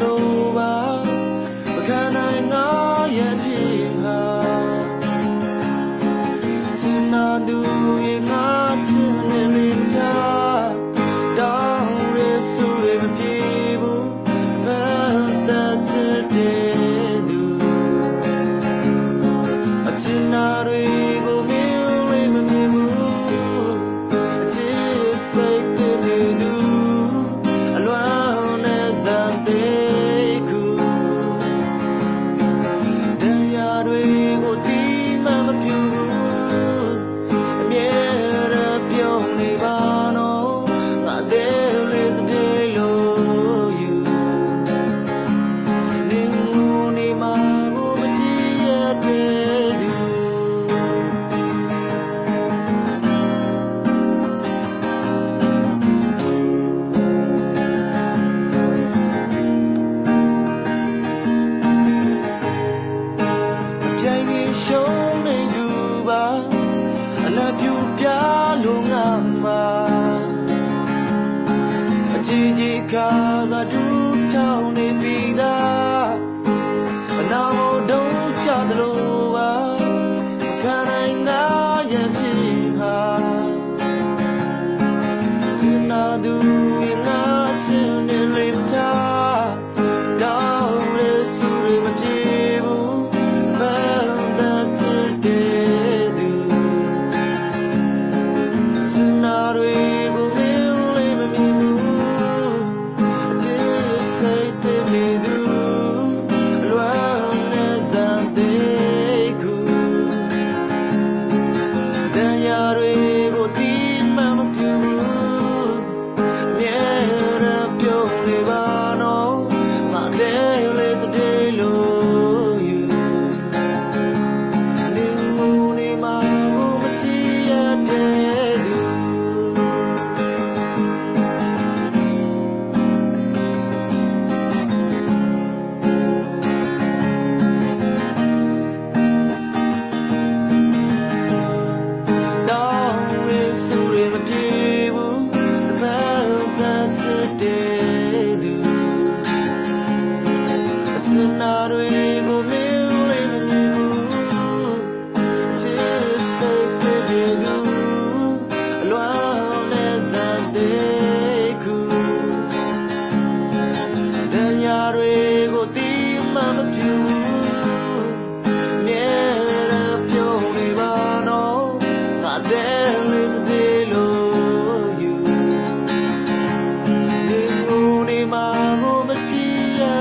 လို့ပါမခံနိုင်တော့ရဲ့ဖြစ်ဟာသူနာသူရဲ့ငါ ရှုံးနေသူပါအနာပြူပြလို့ငါမှာအချီကြီးကကဒူးထောင်းနေပြီသားအနာမဒုံချသလိုပါခန္ဓာငါရဲ့ဖြစ်ဟာသူနာသူ